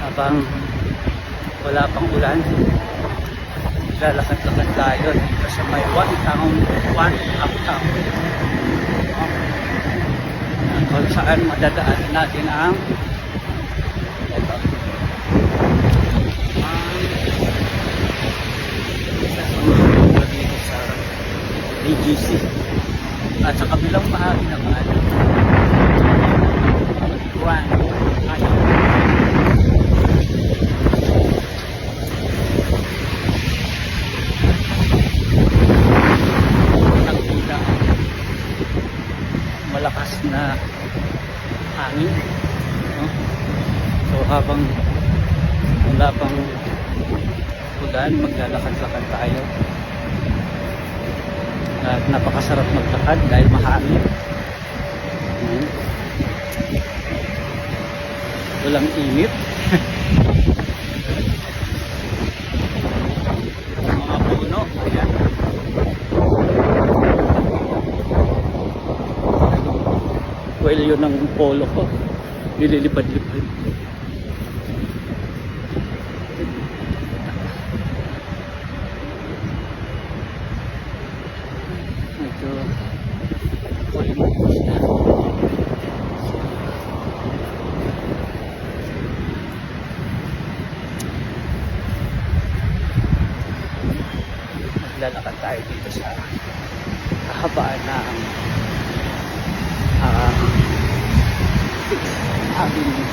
habang wala pang ulan lalakad-lakad tayo dito sa may one town one uptown. Kung saan madadaan natin ang ito dito sa BGC at sa kabilang bahagi naman hangin no? so habang wala pang ulan maglalakad-lakad tayo at napakasarap maglakad dahil mahangin Ayan. walang init kwelyo ng polo ko. Nililipad-lipad. Medyo na. Maglalakad tayo dito sa kahabaan ng ah Avenue.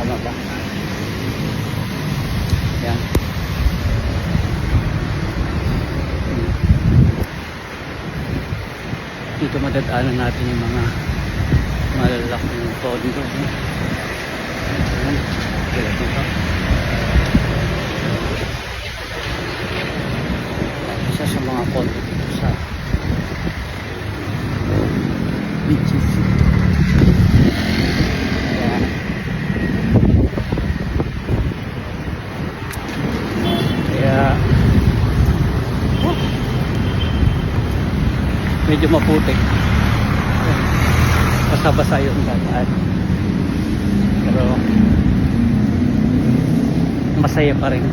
Tama ba? Yan. Dito madadaanan natin yung mga malalaking condo. no? Ayan. Kaya ito pa. Isa sa mga condo dito sa beaches. Kaya oh, medyo maputik. Basa-basa yung dadaan. Pero masaya pa rin.